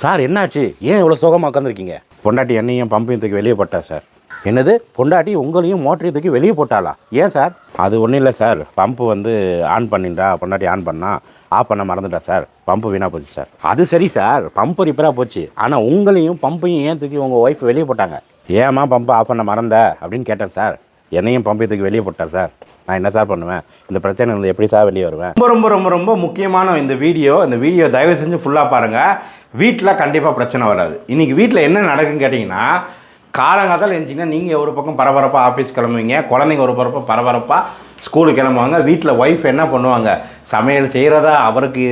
Sir என்னாச்சு? ஏன் இவ்வளோ சோகமாக உட்காந்துருக்கீங்க பொண்டாட்டி என்னையும் பம்பையும் தூக்கி வெளியே போட்டா சார். என்னது? பொண்டாட்டி உங்களையும் மோட்டரையும் தூக்கி வெளியே போட்டாளா? ஏன் சார்? அது ஒன்றும் இல்லை சார். பம்பு வந்து ஆன் பண்ணிட்டா பொண்டாட்டி ஆன் பண்ணா ஆஃப் பண்ண மறந்துட்டா சார். பம்பு வீணாக போச்சு சார். அது சரி சார். பம்பு ரிப்பேராக போச்சு. ஆனால் உங்களையும் பம்பையும் ஏன் தூக்கி உங்கள் ஒய்ஃப் வெளியே போட்டாங்க? ஏம்மா பம்பு ஆஃப் பண்ண மறந்த? அப்படின்னு கேட்டேன் சார். என்னையும் பம்பை வெளியே போட்டார் சார். நான் என்ன சார் பண்ணுவேன்? இந்த பிரச்சனை இருந்து எப்படி சார் வெளியே வருவேன்? ரொம்ப ரொம்ப ரொம்ப ரொம்ப முக்கியமான இந்த வீடியோ. இந்த வீடியோ தயவு செஞ்சு ஃபுல்லாக பாருங்கள் வீட்டில் கண்டிப்பாக பிரச்சனை வராது. இன்றைக்கி வீட்டில் என்ன நடக்குன்னு கேட்டிங்கன்னா காலங்காத்தால் எழுந்திங்கன்னா நீங்கள் ஒரு பக்கம் பரபரப்பாக ஆஃபீஸ் கிளம்புவீங்க குழந்தைங்க ஒரு பரப்பாக பரபரப்பாக ஸ்கூலுக்கு கிளம்புவாங்க. வீட்டில் ஒய்ஃப் என்ன பண்ணுவாங்க? சமையல் செய்கிறதா அவருக்கு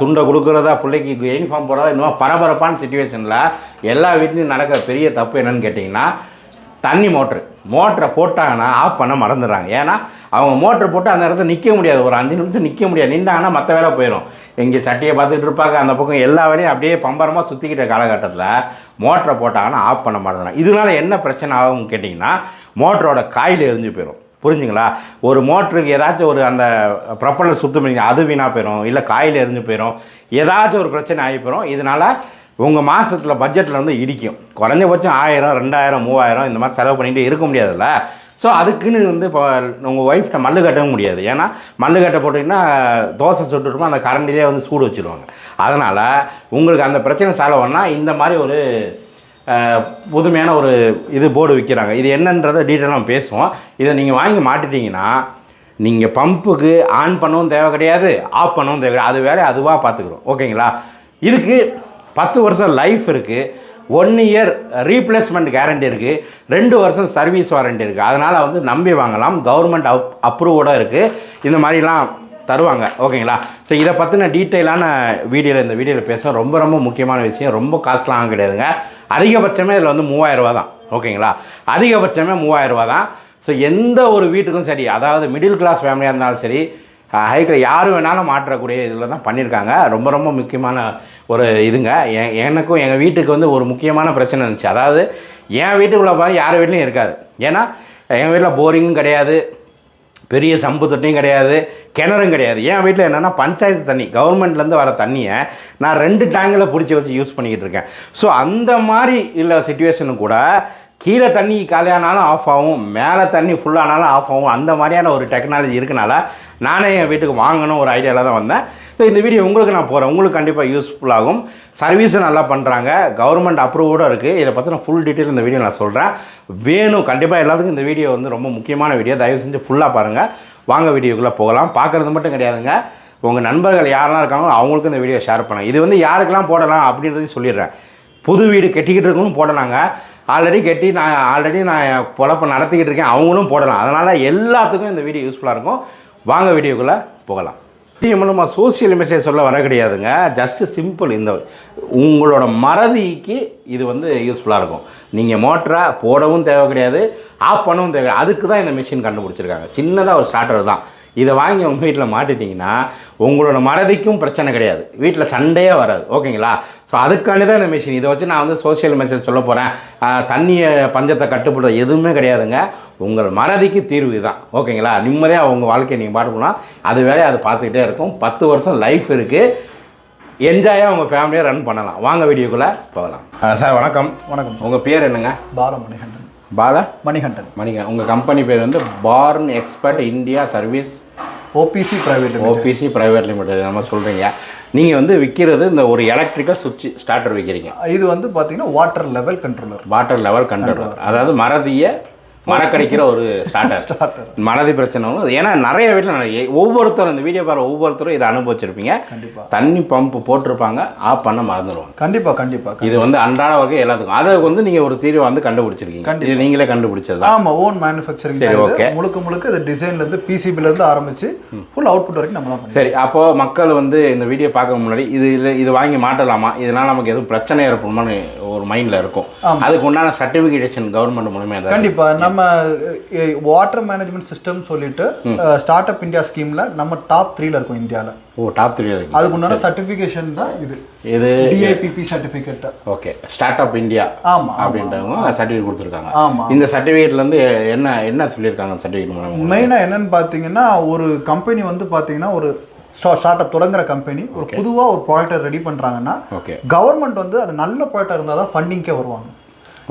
துண்டை கொடுக்குறதா பிள்ளைக்கு யூனிஃபார்ம் போடுறதா இன்னும் பரபரப்பான சுச்சுவேஷனில் எல்லா வீட்லேயும் நடக்கிற பெரிய தப்பு என்னன்னு கேட்டிங்கன்னா தண்ணி மோட்ரு. மோட்டரை போட்டாங்கன்னா ஆஃப் பண்ண மறந்துடுறாங்க. ஏன்னா அவங்க மோட்டரை போட்டு அந்த இடத்துல நிற்க முடியாது. ஒரு அஞ்சு நிமிஷம் நிற்க முடியாது. நின்றாங்கன்னா மற்ற வேலை போயிடும் இங்கே சட்டியை பார்த்துட்டு இருப்பாங்க. அந்த பக்கம் எல்லா வேலையும் அப்படியே பம்பரமாக சுற்றிக்கிட்ட காலகட்டத்தில் மோட்டரை போட்டாங்கன்னா ஆஃப் பண்ண மறந்துடும் இதனால என்ன பிரச்சனை ஆகும்னு கேட்டிங்கன்னா மோட்டரோட காயில் எரிஞ்சு போயிடும் புரிஞ்சுங்களா? ஒரு மோட்டருக்கு ஏதாச்சும் ஒரு அந்த ப்ரப்பலர் சுத்தம் பண்ணி அது வீணாக போயிடும் இல்லை காயில் எரிஞ்சு போயிடும் ஏதாச்சும் ஒரு பிரச்சனை ஆகி போயிடும் இதனால் உங்கள் மாதத்தில் பட்ஜெட்டில் வந்து இடிக்கும். குறைஞ்சபட்சம் ஆயிரம் ரெண்டாயிரம் மூவாயிரம் இந்த மாதிரி செலவு பண்ணிகிட்டே இருக்க முடியாதுல்ல? ஸோ அதுக்குன்னு வந்து இப்போ உங்கள் ஒய்ஃப்ட்ட மல்லு கட்டவும் முடியாது. ஏன்னா மல்லு கட்ட போட்டிங்கன்னா தோசை சுட்டுருப்போம் அந்த கரண்டிலே வந்து சூடு வச்சுருவாங்க. அதனால் உங்களுக்கு அந்த பிரச்சனை செலவுன்னா பண்ணால் இந்த மாதிரி ஒரு புதுமையான ஒரு இது போர்டு விற்கிறாங்க இது என்னன்றதை டீட்டெயிலாக நம்ம பேசுவோம். இதை நீங்கள் வாங்கி மாட்டிட்டீங்கன்னா நீங்கள் பம்புக்கு ஆன் பண்ணவும் தேவை கிடையாது ஆஃப் பண்ணவும் தேவை கிடையாது. அது வேலையை அதுவாக பார்த்துக்குறோம். ஓகேங்களா இதுக்கு பத்து வருஷம் லைஃப் இருக்குது ஒன் இயர் ரீப்ளேஸ்மெண்ட் கேரண்டி இருக்குது ரெண்டு வருஷம் சர்வீஸ் வாரண்டி இருக்குது அதனால் வந்து நம்பி வாங்கலாம். கவர்மெண்ட் அப் அப்ரூவோட இருக்குது இந்த மாதிரிலாம் தருவாங்க. ஓகேங்களா ஸோ இதை பற்றின டீட்டெயிலான வீடியோவில் இந்த வீடியோவில் பேச ரொம்ப ரொம்ப முக்கியமான விஷயம். ரொம்ப காஸ்ட்லாம் கிடையாதுங்க. அதிகபட்சமே இதில் வந்து மூவாயிரம் தான். ஓகேங்களா அதிகபட்சமே மூவாயிரம் ரூபா தான். ஸோ எந்த ஒரு வீட்டுக்கும் சரி அதாவது மிடில் கிளாஸ் ஃபேமிலியாக இருந்தாலும் சரி ஹைக்கில் யார் வேணாலும் மாற்றக்கூடிய இதில் தான் பண்ணியிருக்காங்க. ரொம்ப ரொம்ப முக்கியமான ஒரு இதுங்க. எ- எனக்கும் எங்கள் வீட்டுக்கு வந்து ஒரு முக்கியமான பிரச்சனை இருந்துச்சு. அதாவது என் வீட்டுக்குள்ளே பாரு யார் வீட்லையும் இருக்காது. ஏன்னா எங்கள் வீட்டில் போரிங்கும் கிடையாது பெரிய சம்பு தொட்டியும் கிடையாது கிணறும் கிடையாது. என் வீட்டில் என்னென்னா பஞ்சாயத்து தண்ணி கவர்மெண்ட்லேருந்து வர தண்ணியை நான் ரெண்டு டேங்கில் பிடிச்சி வச்சு யூஸ் பண்ணிக்கிட்டு இருக்கேன். ஸோ அந்த மாதிரி இல்லை சுச்சுவேஷனும் கூட கீழே தண்ணி காலியானாலும் ஆஃப் ஆகும் மேலே தண்ணி ஃபுல்லானாலும் ஆஃப் ஆகும். அந்த மாதிரியான ஒரு டெக்னாலஜி இருக்கனால நானே என் வீட்டுக்கு வாங்கணும் ஒரு ஐடியாவில் தான் வந்தேன். ஸோ இந்த வீடியோ உங்களுக்கு நான் போகிறேன் உங்களுக்கு கண்டிப்பாக யூஸ்ஃபுல்லாகும் சர்வீஸும் நல்லா பண்ணுறாங்க கவர்மெண்ட் அப்ரூவோட இருக்குது இதை பற்றின ஃபுல் டீட்டெயில் இந்த வீடியோ நான் சொல்கிறேன் வேணும் கண்டிப்பாக எல்லாத்துக்கும் இந்த வீடியோ வந்து ரொம்ப முக்கியமான வீடியோ தயவு செஞ்சு ஃபுல்லாக பாருங்கள் வாங்க வீடியோக்குள்ளே போகலாம். பார்க்குறது மட்டும் கிடையாதுங்க. உங்கள் நண்பர்கள் யாரெல்லாம் இருக்காங்களோ அவங்களுக்கும் இந்த வீடியோ ஷேர் பண்ணுங்கள் இது வந்து யாருக்கெல்லாம் போடலாம் அப்படின்றதையும் சொல்லிடுறேன். புது வீடு கட்டிக்கிட்டு இருக்கவங்களும் போடலாங்க. ஆல்ரெடி கட்டி நான் ஆல்ரெடி நான் பொழப்ப நடத்திக்கிட்டு இருக்கேன். அவங்களும் போடலாம். அதனால் எல்லாத்துக்கும் இந்த வீடியோ யூஸ்ஃபுல்லாக இருக்கும். வாங்க வீடியோக்குள்ளே போகலாம். வீடியோ நம்ம சோசியல் மெசேஜ் சொல்ல வர கிடையாதுங்க. ஜஸ்ட்டு சிம்பிள் இந்த உங்களோட மறதிக்கு இது வந்து யூஸ்ஃபுல்லாக இருக்கும். நீங்கள் மோட்டரை போடவும் தேவை கிடையாது. ஆஃப் பண்ணவும் தேவை அதுக்கு தான் இந்த மிஷின் கண்டுபிடிச்சிருக்காங்க. சின்னதாக ஒரு ஸ்டார்டர் தான். இதை வாங்கி உங்கள் வீட்டில் மாட்டிட்டீங்கன்னா உங்களோட மறதிக்கும் பிரச்சனை கிடையாது. வீட்டில் சண்டையே வராது. ஓகேங்களா? ஸோ அதுக்காண்டி தான் இந்த மிஷின் இதை வச்சு நான் வந்து சோஷியல் மெசேஜ் சொல்ல போகிறேன் தண்ணியை பஞ்சத்தை கட்டுப்படுற எதுவுமே கிடையாதுங்க. உங்கள் மறதிக்கு தீர்வு தான் ஓகேங்களா? நிம்மதியாக உங்கள் வாழ்க்கையை நீங்கள் பாட்டுக்கலாம் அது வேலையை அது பார்த்துக்கிட்டே இருக்கும். பத்து வருஷம் லைஃப் இருக்குது என்ஜாயாக உங்கள் ஃபேமிலியை ரன் பண்ணலாம். வாங்க வீடியோக்குள்ளே போகலாம். சார் வணக்கம். வணக்கம். உங்கள் பேர் என்னங்க? பால? மணிகண்டன். மணிகண்டன். உங்கள் கம்பெனி பேர் வந்து Born Expert India service OPC private OPC private limited நம்ம சொல்கிறீங்க நீங்கள் வந்து விற்கிறது இந்த ஒரு எலக்ட்ரிக்கல் சுவிட்ச் ஸ்டார்டர் விற்கிறீங்க இது வந்து பார்த்தீங்கன்னா water level controller water level control அதாவது மறதியை மறக்கடிக்கிற ஒரு ஸ்டார்டர் மறதி பிரச்சனை ஏன்னா நிறைய வீட்டில் ஒவ்வொருத்தரும் இந்த வீடியோ பாரு ஒவ்வொருத்தரும் இதை அனுபவிச்சிருப்பீங்க. கண்டிப்பா. தண்ணி பம்ப் போட்டிருப்பாங்க. ஆஃப் பண்ண மறந்துடுவாங்க கண்டிப்பா கண்டிப்பா இது வந்து அன்றாட வகை எல்லாத்துக்கும். அதை வந்து நீங்கள் ஒரு தீர்வை வந்து கண்டுபிடிச்சிருக்கீங்க. இது நீங்களே கண்டுபிடிச்சது தான். ஆமா ஓன் மேனுஃபேக்சரிங் சரி, okay. முழுக்க முழுக்க இது டிசைன்ல இருந்து பிசிபில இருந்து ஆரம்பிச்சு ஃபுல் அவுட்புட் வரைக்கும் நம்ம தான் சரி அப்போது மக்கள் வந்து இந்த வீடியோ பார்க்க முன்னாடி இது இல்லை இது வாங்கி மாட்டலாமா? இதனால் நமக்கு எதுவும் பிரச்சனை ஏற்படுமான்னு ஒரு மைண்டில் இருக்கும். அதுக்கு உண்டான சர்டிஃபிகேஷன் கவர்மெண்ட் மூலமே ஏதாவது கண்டிப்பா. நம்ம வாட்டர் மேனேஜ்மெண்ட் சிஸ்டம் சொல்லிட்டு ஸ்டார்ட் அப் இந்தியா ஸ்கீம்ல நம்ம டாப் த்ரீல இருக்கோம் இந்தியால. ஓ டாப் த்ரீ இருக்கு அதுக்கு உண்டான சர்டிஃபிகேஷன் தான் இது. இது DIPP certificate okay. Startup India ஆமா அப்படின்றவங்க சர்டிஃபிகேட் கொடுத்துருக்காங்க. ஆமா. இந்த சர்டிஃபிகேட்லேருந்து என்ன என்ன சொல்லியிருக்காங்க சர்டிஃபிகேட் மூலமாக மெயினாக என்னன்னு பார்த்தீங்கன்னா ஒரு கம்பெனி வந்து பார்த்தீங்கன்னா ஒரு ஸ்டார்ட் அப் தொடங்குற கம்பெனி ஒரு புதுவா ஒரு ப்ராடக்ட்டை ரெடி பண்றாங்கன்னா ஓகே கவர்மெண்ட் வந்து அது நல்ல ப்ராடக்டாக இருந்தால் தான் ஃபண்டிங்கே வருவாங்க.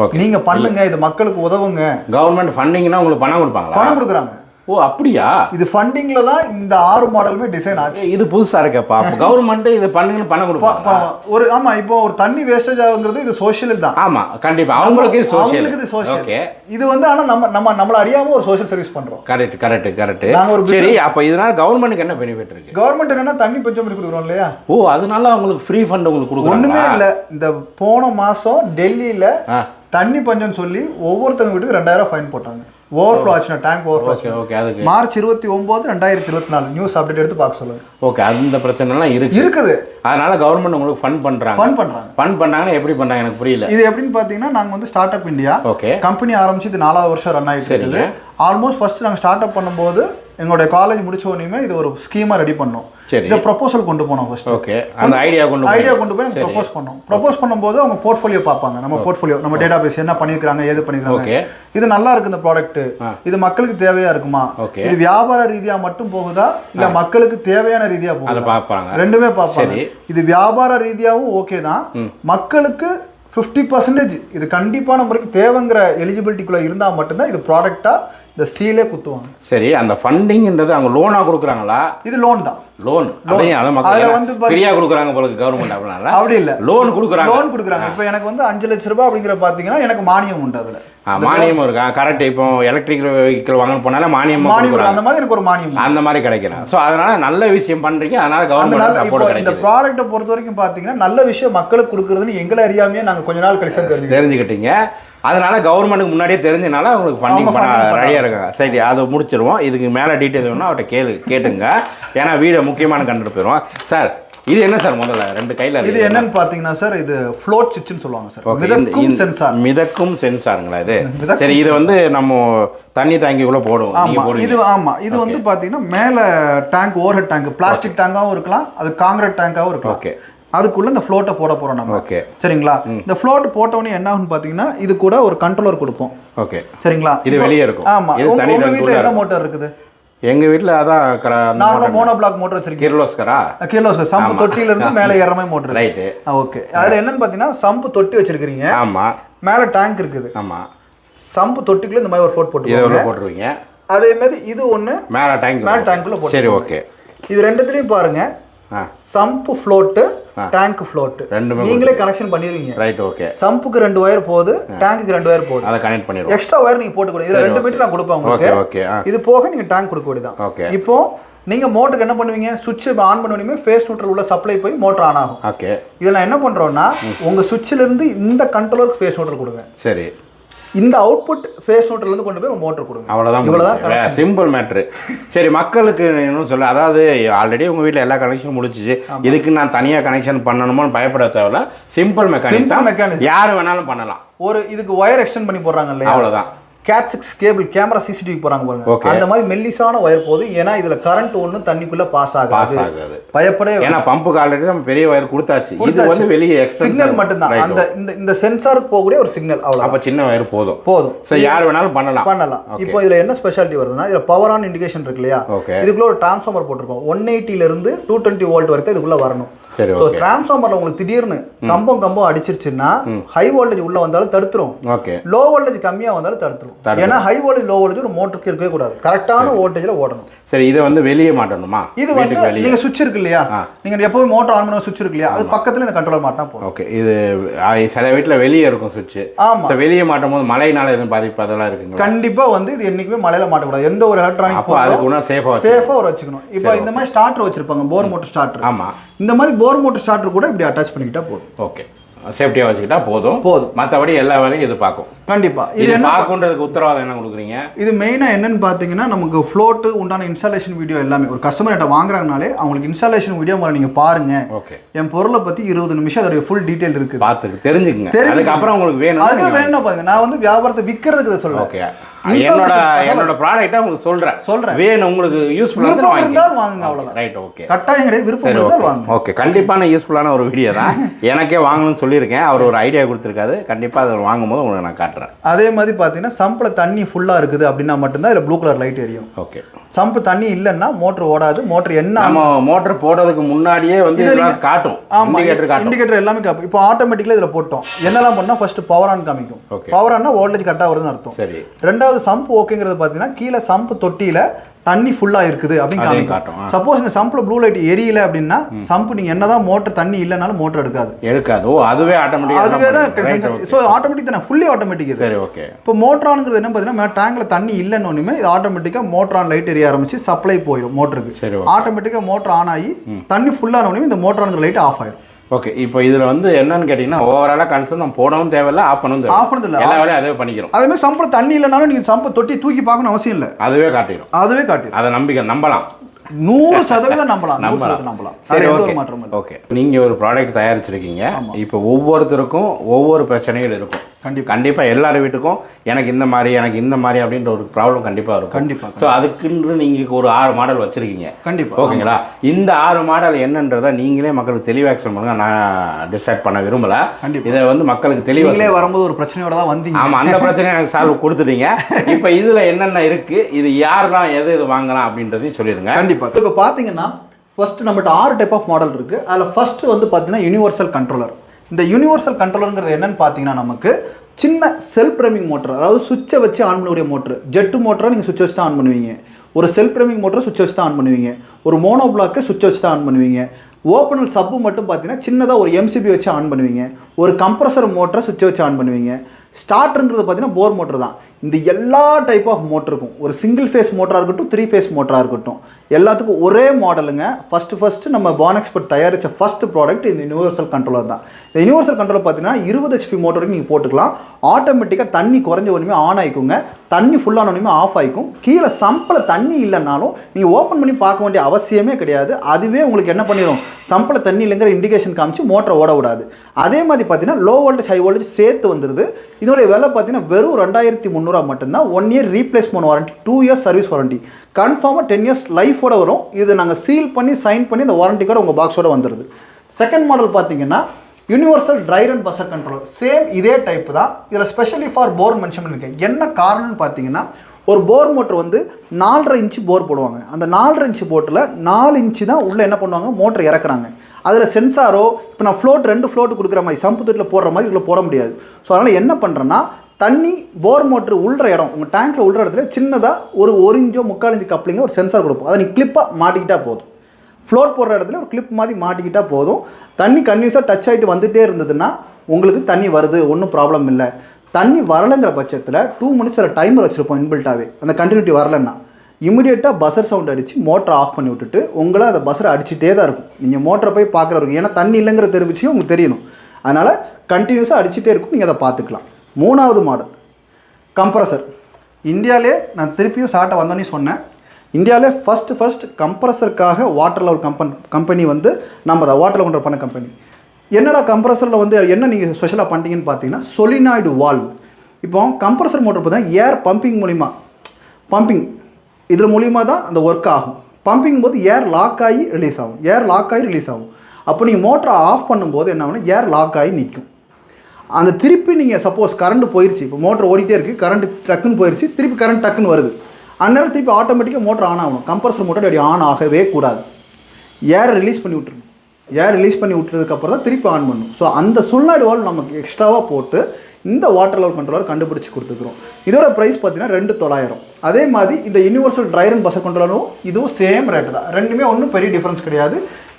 ஓகே நீங்க பண்ணுங்க இது மக்களுக்கு உதவுங்க. கவர்மெண்ட் ஃபண்டிங்னா உங்களுக்கு பணம் கொடுப்பாங்களா? பணம் கொடுக்குறாங்க. ஓ அப்படியா? இது ஃபண்டிங்ல தான் இந்த ஆறு மாடலுமே டிசைன் ஆச்சு. இது புதுசா இருக்கேப்பா கவர்மெண்ட் இது பண்ணுங்கன்னு பணம் ப- கொடுப்பாங்க ப- ஒரு ஆமா இப்போ ஒரு தண்ணி வேஸ்டேஜ் ஆகுங்கிறது இது சோஷியல் தான். ஆமா கண்டிப்பா. அவங்களுக்கு அவங்களுக்கு இது சோஷியல் ஓகே. இது வந்து ஆனா நம்ம நம்ம நம்மள அறியாம ஒரு சோஷியல் சர்வீஸ் பண்றோம். கரெக்ட் கரெக்ட் கரெக்ட் நாங்க ஒரு சரி அப்போ இதனால கவர்மெண்ட்டுக்கு என்ன பெனிஃபிட் இருக்கு? கவர்மெண்ட் என்னன்னா தண்ணி பஞ்சம் பண்ணி கொடுக்குறோம் இல்லையா? ஓ அதனால அவங்களுக்கு ஃப்ரீ ஃபண்ட் உங்களுக்கு ஒண்ணுமே கொடுக்குறாங்களா இல்ல. இந்த போன மாசம் டெல்லியில தண்ணி பஞ்சம் சொல்லி ஒவ்வொருத்தங்க வீட்டுக்கு ரெண்டாயிரம் ஃபைன் போட்டாங்க. ஓவர்ஃப்ளோ ஆச்சுன்னா டேங்க் ஓவர்ஃப்ளோ ஓகே ஓகே அதுக்கு மார்ச் இருபத்தி ஒன்பது ரெண்டாயிரத்தி இருபத்தி நாலு. நியூஸ் அப்டேட் எடுத்து பார்க்க சொல்லுங்க. ஓகே அந்த பிரச்சனைலாம் இருக்கு. இருக்குது. அதனால கவர்மெண்ட் உங்களுக்கு ஃபண்ட் பண்றாங்க. ஃபன் பண்றாங்க. ஃபண்ட் பண்ணாங்கன்னா எப்படி பண்றாங்க? எனக்கு புரியல. இது எப்படின்னு பார்த்தீங்கன்னா நாங்கள் வந்து startup India okay company ஆரம்பிச்சு இது நாலாவது வருஷம் ரன் ஆகிட்டு இருக்குது. ஆல்மோஸ்ட் ஃபர்ஸ்ட் நாங்கள் ஸ்டார்ட் அப் பண்ணும்போது எங்களுடைய காலேஜ் முடிச்ச உடனே இது ஒரு ஸ்கீமாக ரெடி பண்ணோம். இதை ப்ரொபோசல் கொண்டு போனோம் ஃபர்ஸ்ட் ஓகே அந்த ஐடியா கொண்டு போய் ஐடியா கொண்டு போய் நாங்கள் ப்ரொபோஸ் பண்ணோம். ப்ரொபோஸ் பண்ணும்போது அவங்க போர்ட்ஃபோலியோ பார்ப்பாங்க. நம்ம போர்ட்ஃபோலியோ நம்ம டேட்டா பேஸ் என்ன பண்ணியிருக்காங்க ஏது பண்ணியிருக்காங்க இது நல்லா இருக்கு இந்த ப்ராடக்ட். இது மக்களுக்கு தேவையா இருக்குமா? இது வியாபார ரீதியா மட்டும் போகுதா? இல்ல மக்களுக்கு தேவையான ரீதியா போகுதா? பார்ப்பாங்க. ரெண்டுமே பார்ப்பாங்க. இது வியாபார ரீதியாவும் ஓகே தான். மக்களுக்கு ஃபிஃப்டி பர்சன்டேஜ் இது கண்டிப்பான முறைக்கு தேவைங்கிற எலிஜிபிலிட்டிக்குள்ள இருந்தா மட்டும்தான் இது ப்ராடக்டா இந்த சீலே குத்துவாங்க. சரி அந்த ஃபண்டிங்ன்றது அவங்க லோனா கொடுக்குறாங்களா? இது லோன் தான். லோன் அதுல வந்து பாரு- ஃப்ரீயா கொடுக்குறாங்க போல கவர்மெண்ட் அப்படினால. அப்படி இல்ல. லோன் கொடுக்குறாங்க. லோன் கொடுக்குறாங்க. இப்போ எனக்கு வந்து அஞ்சு லட்ச ரூபாய் அப்படிங்கிற பாத்தீங்கன்னா எனக்கு மானியம் உண்டு அதுல. மானியமும் இருக்கா? கரெக்ட் இப்போ எலக்ட்ரிக் வெஹிக்கிள் வாங்க போனால மானியம் மானியம். அந்த மாதிரி எனக்கு ஒரு மானியம். அந்த மாதிரி கிடைக்கலாம். ஸோ அதனால நல்ல விஷயம் பண்றீங்க. அதனால கவர்மெண்ட் இப்போ இந்த ப்ராடக்ட்டை பொறுத்த வரைக்கும் பாத்தீங்கன்னா நல்ல விஷயம் மக்களுக்கு கொடுக்குறதுன்னு எங்களை அறியாமையே நாங்க கொஞ்ச நாள் கழிச்சு தெரிஞ்சுக்கிட்டீங்க. அதனால கவர்மெண்ட்டுக்கு முன்னாடியே தெரிஞ்சனால அவங்களுக்கு ஃபண்டிங் பண்ண ரெடியாக இருக்காங்க. சரி அதை முடிச்சிருவோம். இதுக்கு மேலே டீட்டெயில் வேணும்னா அவர்கிட்ட கேளு கேட்டுங்க. ஏன்னா வீடியோ முக்கியமான கண்டுட்டு சார் இது என்ன சார் முதல்ல? ரெண்டு கையில் இது என்னன்னு பாத்தீங்கன்னா சார் இது ஃப்ளோட் சுவிட்ச்னு சொல்லுவாங்க சார் மிதக்கும் சென்சார் மிதக்கும் சென்சாருங்களா இது? சரி இது வந்து நம்ம தண்ணி தாங்கிக்குள்ள போடுவோம். நீங்க ஆமா போடுவீங்க. இது ஆமா இது வந்து பாத்தீங்கன்னா மேல tank overhead tank plastic டேங்காவும் இருக்கலாம் அது காங்கிரீட் டேங்காவும் இருக்கலாம். ஓகே அதுக்குள்ள இந்த ஃப்ளோட்டை போட போறோம் நம்ம. ஓகே சரிங்களா? இந்த ஃப்ளோட் போட்ட உடனே என்ன ஆகும்னு பாத்தீங்கன்னா இது கூட ஒரு கண்ட்ரோலர் கொடுப்போம். ஓகே சரிங்களா? இது வெளியே இருக்கும். ஆமா. இது உங்க வீட்ல உள்ள என்ன மோட்டார் இருக்குது? எங்க வீட்டில் அதான் நார்மலா மோனோ பிளாக் மோட்டர் வச்சிருக்கீங்க. கிர்லோஸ்கரா கிலோ சம்பு தொட்டில இருந்து மேல ஏற மாதிரி மோட்டர் ரைட்டு ஓகே அதுல என்னன்னு பாத்தீங்கன்னா சம்பு தொட்டி வச்சிருக்கீங்க ஆமா. மேல டேங்க் இருக்குது. ஆமா. சம்பு தொட்டிக்குள்ள இந்த மாதிரி ஒரு ஃப்ளோட் இதை போட்டுருவாங்க. அதே மாதிரி இது ஒண்ணு மேலே டேங்க் மேல டேங்க்குள்ள போட்டு சரி ஓகே இது ரெண்டுத்துலயும் பாருங்க. ஆ சம்பு ஃப்ளோட்டு டேங்க் ஃப்ளோட்டு ரெண்டுமே நீங்களே கனெக்ஷன் பண்ணிடுவீங்க. ரைட் ஓகே சம்புக்கு ரெண்டு ஒயர் போகுது டேங்குக்கு ரெண்டு ஒயர் போகுது. அதை கனெக்ட் பண்ணிடுவோம். எக்ஸ்ட்ரா ஒயர் நீங்க போட்டு கொடுங்க இதுல ரெண்டு மீட்டர் நான் கொடுப்பேன் உங்களுக்கு. ஓகே இது போக நீங்க டேங்க் கொடுக்க வேண்டியதான் ஓகே இப்போ நீங்க மோட்டருக்கு என்ன பண்ணுவீங்க? சுவிட்ச் ஆன் பண்ணுவீங்க ஃபேஸ் நியூட்ரல் உள்ள சப்ளை போய் மோட்டர் ஆன் ஆகும். ஓகே இதில் நான் என்ன பண்றோம்னா உங்க சுவிட்சில் இருந்து இந்த கண்ட்ரோலருக்கு ஃபேஸ் நியூட்ரல் கொடுங்க. சரி. இந்த அவுட்புட் ஃபேஸ் நியூட்ரல் இருந்து கொண்டு போய் மோட்டர் கொடுங்க. அவ்வளோதான் இவ்வளவுதான் சிம்பிள் மேட்ரு சரி மக்களுக்கு இன்னும் சொல்ல அதாவது ஆல்ரெடி உங்கள் வீட்டில் எல்லா கனெக்ஷன் முடிச்சிச்சு இதுக்கு நான் தனியாக கனெக்ஷன் பண்ணணுமோன்னு பயப்பட தேவையில்ல. Simple mechanism mechanism. யார் வேணாலும் பண்ணலாம். ஒரு இதுக்கு ஒயர் எக்ஸ்டெண்ட் பண்ணி போடுறாங்க இல்லையா? அவ்வளோதான் cat six cable camera CCTV போறாங்க பாருங்க. அந்த மாதிரி மெல்லிசான ஒயர் போகுது ஏன்னா இதுல கரண்ட் ஒன்றும் தண்ணிக்குள்ள பாஸ் பாஸ் ஆகாது ஆகாது. பயப்படவே ஏன்னா பம்புக்கு ஆல்ரெடி நம்ம பெரிய ஒயர் கொடுத்தாச்சு. இது. வந்து வெளியே சிக்னல் மட்டும்தான். அந்த இந்த இந்த சென்சாருக்கு போகக்கூடிய ஒரு சிக்னல் அவ்வளோ அப்போ சின்ன ஒயர் போதும். போதும். ஸோ யார் வேணாலும் பண்ணலாம். பண்ணலாம். இப்போ இதுல என்ன ஸ்பெஷாலிட்டி வருதுன்னா இதுல பவர் ஆன் இண்டிகேஷன் இருக்கு இல்லையா? இதுக்குள்ள ஒரு டிரான்ஸ்ஃபார்மர் போட்டிருக்கோம். ஒன் எயிட்டில இருந்து டூ டுவெண்ட்டி வோல்ட் வரைக்கும் இதுக்குள்ள வரணும். ஸோ ஓகே டிரான்ஸ்ஃபார்மர்ல உங்களுக்கு திடீர்னு கம்பம் கம்பம் அடிச்சிருச்சுன்னா ஹை வோல்டேஜ் உள்ள வந்தாலும் தடுத்துரும். லோ வோல்டேஜ் கம்மியா வந்தாலும் தடுத்துரும். ஏன்னா ஹை வோல்டேஜ் லோ வோல்டேஜ் ஒரு மோட்டருக்கு இருக்கவே கூடாது. கரெக்டான வோல்டேஜ்ல ஓடணும். சரி இதை வந்து வெளியே மாட்டணுமா? இது வந்து வீட்டுக்கு வெளியே? நீங்க சுவிட்ச் இருக்கு இல்லையா? ஆ. நீங்க எப்பவும் மோட்டர் ஆன் பண்ண சுவிட்ச் இருக்கு இல்லையா? அது பக்கத்துல இந்த கண்ட்ரோலர் மாட்டினா போதும். ஓகே இது சில வீட்டில் வெளியே இருக்கும் சுவிட்ச் ஆமா. ஸோ வெளியே மாட்டும் போது மழைனால எதுவும் பாதிப்பு அதெல்லாம் இருக்குங்களா? கண்டிப்பா வந்து இது என்னைக்குமே மலையில மாட்டக்கூடாது. எந்த ஒரு எலக்ட்ரானிக் அப்போ அதுக்கு சேஃபாக வச்சு சேஃபா ஒரு வச்சுக்கணும். இப்போ இந்த மாதிரி ஸ்டார்டர் வச்சிருப்பாங்க போர் மோட்டர் ஸ்டார்டர் ஆமாம் இந்த மாதிரி போர் மோட்டர் ஸ்டார்டர் கூட இப்படி அட்டாச் பண்ணிக்கிட்டா போதும். ஓகே சேஃப்டியாக வச்சுக்கிட்டா போதும். போதும். மற்றபடி எல்லா வேலையும் இது பார்க்கும். கண்டிப்பா. இது என்ன பார்க்குன்றதுக்கு உத்தரவாதம் என்ன கொடுக்குறீங்க? இது மெயினாக என்னன்னு பார்த்தீங்கன்னா நமக்கு ஃப்ளோட்டு உண்டான இன்ஸ்டாலேஷன் வீடியோ எல்லாமே. ஒரு கஸ்டமர் கிட்ட வாங்குறாங்கனாலே அவங்களுக்கு இன்ஸ்டாலேஷன் வீடியோ முதல்ல நீங்கள் பாருங்க. ஓகே என் பொருளை பற்றி இருபது நிமிஷம் அதோடைய ஃபுல் டீட்டெயில் இருக்குது. பார்த்துக்கு தெரிஞ்சுக்குங்க. அதுக்கப்புறம் உங்களுக்கு அதுக்கு வேணும் வேணும் பாருங்க. நான் வந்து வியாபாரத்தை விற்கிறதுக்கு சொல்றேன். ஓகே என்னோட என்னோட ப்ராடக்ட்டை உங்களுக்கு சொல்றேன். சொல்றேன். வேணும் உங்களுக்கு யூஸ்ஃபுல்லாக இருந்தால் வாங்குங்க அவ்வளவுதான். ரைட் ஓகே கட்டாயம் கிடையாது விருப்பம் இருந்தால் ஓகே வாங்க ஓகே கண்டிப்பான யூஸ்ஃபுல்லான ஒரு வீடியோ தான். எனக்கே வாங்கணும்னு சொல்லியிருக்கேன். அவர் ஒரு ஐடியா கொடுத்துருக்காரு. கண்டிப்பாக அதை வாங்கும்போது உங்களுக்கு நான் காட்டுறேன். அதே மாதிரி பார்த்தீங்கன்னா சம்பில் தண்ணி ஃபுல்லாக இருக்குது அப்படின்னா மட்டும்தான் இதில் ப்ளூ கலர் லைட் எரியும். ஓகே சம்பு தண்ணி இல்லைன்னா மோட்டர் ஓடாது. மோட்டர் என்ன நம்ம மோட்டர் போடுறதுக்கு முன்னாடியே வந்து காட்டும். ஆமா இண்டிகேட்டர் காட்டும். எல்லாமே காப்பி இப்போ ஆட்டோமேட்டிக்கலா இதுல போட்டோம். என்னெல்லாம் பண்ணா ஃபர்ஸ்ட் பவர் ஆன் காமிக்கும். பவர் ஆன்னா வோல்டேஜ் கரெக்டா வருதுன்னு அர்த்தம். சரி. ரெண்டாவது சம்ப் ஓகேங்கிறது பார்த்தீங்கன்னா கீழே சம்ப் தொட்டியில தண்ணி ஃபுல்லா இருக்குது அப்படின்னு காட்டும். சப்போஸ் இந்த சம்ப்ல ப்ளூ லைட் எரியல அப்படின்னா சம்ப் நீங்க என்னதான் மோட்டர் தண்ணி இல்லைனாலும் மோட்டர் எடுக்காது. எடுக்காது. ஓ அதுவே ஆட்டோமேட்டிக்காக அதுவே தான் ஸோ ஆட்டோமேட்டிக் தானே? ஃபுல்லி ஆட்டோமேட்டிக் சரி ஓகே. இப்போ மோட்ரானுங்கிறது என்ன பார்த்தீங்கன்னா டேங்க்ல தண்ணி இல்லைன்னு ஒன்றுமே இது ஆட்டோமேட்டிக்காக மோட்ரான் லைட் எரிய ஆரம்பிச்சு சப்ளை போயிடும் மோட்டருக்கு. சரி ஆட்டோமேட்டிக்காக மோட்டர் ஆன் ஆகி தண்ணி ஃபுல்லான உடனே இந்த மோட்ரானுங்கிற லைட் ஆஃப் ஆயிடும் ஓகே இப்போ இதில் வந்து என்னன்னு கேட்டிங்கன்னா ஓவராலாக கன்சர்ன் நம்ம போடவும் தேவையில்ல ஆஃப் பண்ணவும் தேவை ஆஃப் பண்ணதில்ல. எல்லா வேலையும் அதுவே பண்ணிக்கிறோம். அதே மாதிரி சம்பில் தண்ணி இல்லைனாலும் நீங்கள் சம்பை தொட்டி தூக்கி பார்க்கணும் அவசியம் இல்லை. அதுவே காட்டிடும் அதுவே காட்டிடும் அதை நம்பிக்கை நம்பலாம். நூறு சதவீதம் நம்பலாம். நம்பலாம். நம்பலாம். சரி அது ஓகே இல்லை. ஓகே நீங்கள் ஒரு ப்ராடக்ட் தயாரிச்சிருக்கீங்க. இப்போ ஒவ்வொருத்தருக்கும் ஒவ்வொரு பிரச்சனைகள் இருக்கும். கண்டிப்பா. கண்டிப்பாக எல்லார் வீட்டுக்கும் எனக்கு இந்த மாதிரி எனக்கு இந்த மாதிரி அப்படின்ற ஒரு ப்ராப்ளம் கண்டிப்பாக இருக்கும். கண்டிப்பா ஸோ அதுக்குன்னு நீங்கள் ஒரு ஆறு மாடல் வச்சுருக்கீங்க. கண்டிப்பா. ஓகேங்களா? இந்த ஆறு மாடல் என்னன்றதை நீங்களே மக்களுக்கு தெளிவாக எக்ஸ்பிளைன் பண்ணுங்க. நான் டிசைட் பண்ண விரும்பல. இதை வந்து மக்களுக்கு தெளிவாக வரும்போது ஒரு பிரச்சனையோட தான் வந்தீங்க. ஆமாம் அந்த பிரச்சனையை எனக்கு சால்வ் கொடுத்துட்டீங்க. இப்போ இதில் என்னென்ன இருக்குது இது யாரெல்லாம் எது இது வாங்கலாம் அப்படின்றதையும் சொல்லிடுங்க. கண்டிப்பா. இப்போ பார்த்தீங்கன்னா ஃபர்ஸ்ட் நம்மகிட்ட ஆறு டைப் ஆஃப் மாடல் இருக்கு. அதில் ஃபர்ஸ்ட் வந்து பார்த்தீங்கன்னா யூனிவர்சல் கண்ட்ரோலர் இந்த யூனிவர்சல் கண்ட்ரோலருங்கிறது என்னன்னு பார்த்தீங்கன்னா நமக்கு சின்ன செல்ஃப் ரேமிங் மோட்டர் அதாவது சுவிட்சை வச்சு ஆன் பண்ணக்கூடிய மோட்டர் ஜெட்டு மோட்டரை நீங்கள் சுவிட்ச் வச்சு தான் ஆன் பண்ணுவீங்க. ஒரு செல்ஃப் ரேமிங் மோட்டரை சுவிட்ச் வச்சு தான் ஆன் பண்ணுவீங்க. ஒரு மோனோ பிளாக்கை சுவிட்ச் வச்சு தான் ஆன் பண்ணுவீங்க. ஓப்பனல் சப்பு மட்டும் பார்த்தீங்கன்னா சின்னதாக ஒரு எம்சிபி வச்சு ஆன் பண்ணுவீங்க. ஒரு கம்ப்ரஸர் மோட்டரை சுவிட்ச் வச்சு ஆன் பண்ணுவீங்க. ஸ்டார்ட்ருங்கிறது பார்த்தீங்கன்னா போர் மோட்டர் தான். இந்த எல்லா டைப் ஆஃப் மோட்டருக்கும் ஒரு சிங்கிள் ஃபேஸ் மோட்டராக இருக்கட்டும் த்ரீ ஃபேஸ் மோட்டராக இருக்கட்டும். எல்லாத்துக்கும் ஒரே மாடலுங்க ஃபஸ்ட்டு ஃபஸ்ட்டு நம்ம பான் எக்ஸ்பர்ட் தயாரித்த ஃபஸ்ட்டு ப்ராடக்ட் இந்த யூனிவர்சல் கண்ட்ரோலர் தான். இந்த யூனிவர்சல் கண்ட்ரோலர் பார்த்தீங்கன்னா இருபது ஹெச்பி மோட்டருக்கு நீங்கள் போட்டுக்கலாம். ஆட்டோமேட்டிக்காக தண்ணி குறைஞ்ச ஒன்றுமே ஆன் ஆகிக்குங்க தண்ணி ஃபுல்லான ஒன்றுமே ஆஃப் ஆகிக்கும் கீழே சம்பில் தண்ணி இல்லைனாலும் நீங்கள் ஓப்பன் பண்ணி பார்க்க வேண்டிய அவசியமே கிடையாது. அதுவே உங்களுக்கு என்ன பண்ணிடும் சம்பில் தண்ணி இல்லைங்கிற இண்டிகேஷன் காமிச்சு மோட்டரை ஓட விடாது. அதே மாதிரி பார்த்தீங்கன்னா லோ வோல்டேஜ் ஹை வோல்டேஜ் சேர்த்து வந்துடுது இதோடைய விலை பார்த்தீங்கன்னா வெறும் ரெண்டாயிரத்தி முந்நூறுவா மட்டும்தான். One year replacement warranty two years service warranty கன்ஃபார்மாக டென் இயர்ஸ் லைஃப் லைஃபோடு வரும். இது நாங்கள் சீல் பண்ணி சைன் பண்ணி இந்த வாரண்டி கார்டு உங்கள் பாக்ஸோட வந்துடுது செகண்ட் மாடல் பார்த்தீங்கன்னா universal dryer and buzzer controller same இதே டைப் தான். இதில் ஸ்பெஷலி ஃபார் போர் மென்ஷன் பண்ணியிருக்கேன் என்ன காரணம்னு பார்த்தீங்கன்னா ஒரு போர் மோட்டர் வந்து நாலரை இன்ச்சு போர் போடுவாங்க. அந்த நாலரை இன்ச்சு போட்டில் நாலு இன்ச்சு தான் உள்ளே என்ன பண்ணுவாங்க? மோட்டர் இறக்குறாங்க. அதில் சென்சாரோ இப்போ நான் ஃப்ளோட் ரெண்டு ஃப்ளோட் கொடுக்குற மாதிரி சம்பு தொட்டில் போடுற மாதிரி இதில் போட முடியாது. ஸோ அதனால் என்ன பண்ணுறேன்னா தண்ணி போர் மோட்ரு உள்ற இடம் உங்கள் டேங்க்கில் உள்ற இடத்துல சின்னதாக ஒரு ஒரு இன்ச்சோ முக்கால் இன்ச்சு கப்ளிங்க ஒரு சென்சார் கொடுப்போம். அதை நீ கிளிப்பாக மாட்டிக்கிட்டால் போதும். ஃப்ளோர் போடுற இடத்துல ஒரு கிளிப் மாதிரி மாட்டிக்கிட்டால் போதும். தண்ணி கன்யூஸாக டச் ஆகிட்டு வந்துகிட்டே இருந்ததுன்னா உங்களுக்கு தண்ணி வருது ஒன்றும் ப்ராப்ளம் இல்லை. தண்ணி வரலைங்கிற பட்சத்தில் டூ மினிட்ஸில் டைமர் வச்சுருப்போம் இன்பில்ட்டாகவே அந்த கண்டினியூட்டி வரலன்னா இமிடியேட்டாக பஸ்ஸர் சவுண்ட் அடித்து மோட்டரை ஆஃப் பண்ணி விட்டுட்டு உங்களை அந்த பஸ்ஸரை அடிச்சுட்டே தான் இருக்கும். நீங்கள் மோட்டரை போய் பார்க்குறவருக்கு ஏன்னா தண்ணி இல்லைங்கிற தெரிவிச்சு உங்களுக்கு தெரியணும். அதனால் கண்டினியூஸாக அடிச்சுட்டே இருக்கும் நீங்கள் அதை பார்த்துக்கலாம். மூணாவது மாடல் கம்ப்ரஸர் இந்தியாவிலே நான் திருப்பியும் சாட்டை வந்தோன்னே சொன்னேன். இந்தியாவிலே ஃபஸ்ட்டு ஃபஸ்ட் கம்ப்ரஸருக்காக வாட்டர் லெவல் கம்பன் கம்பெனி வந்து நம்ம அதை வாட்டர் லெவல் பண்ண கம்பெனி என்னடா கம்ப்ரஸரில் வந்து என்ன நீங்கள் ஸ்பெஷலாக பண்ணிட்டீங்கன்னு பார்த்தீங்கன்னா சொலினாய்டு வால்வ் இப்போ கம்ப்ரஸர் மோட்டர் பார்த்தா ஏர் பம்பிங் மூலிமா பம்பிங் இதில் மூலிமா தான் அந்த ஒர்க் ஆகும். பம்பிங் போது ஏர் லாக் ஆகி ரிலீஸ் ஆகும். ஏர் லாக் ஆகி ரிலீஸ் ஆகும். அப்போ நீங்கள் மோட்டரை ஆஃப் பண்ணும்போது என்ன ஆகும்னா ஏர் லாக் ஆகி நிற்கும் அந்த திருப்பி நீங்கள் சப்போஸ் கரண்ட் போயிருச்சு இப்போ மோட்டர் ஓடிட்டே இருக்குது கரண்ட் டக்குன்னு போயிருச்சு திருப்பி கரண்ட் டக்குன்னு வருது. அந்நேரம் திருப்பி ஆட்டோமேட்டிக்காக மோட்டர் ஆன் ஆகணும். கம்ப்ரஸர் மோட்டர் அப்படி ஆன் ஆகவே கூடாது. ஏர் ரிலீஸ் பண்ணி விட்டுருணும் ஏர் ரிலீஸ் பண்ணி விட்டுறதுக்கப்புறம் தான் திருப்பி ஆன் பண்ணும் ஸோ அந்த சுள்ளாடு வால் நமக்கு எக்ஸ்ட்ராவாக போட்டு இந்த வாட்டர் லெவல் கண்ட்ரோலர் கண்டுபிடிச்சி கொடுத்துக்கிறோம். இதோட ப்ரைஸ் பார்த்தீங்கன்னா ரெண்டு தொள்ளாயிரம். அதே மாதிரி இந்த யூனிவர்சல் ட்ரைவர் பஸ்ஸை கண்ட்ரோலரும் இதுவும் சேம் ரேட்டு தான். ரெண்டுமே ஒன்றும் பெரிய டிஃப்ரென்ஸ் கிடையாது.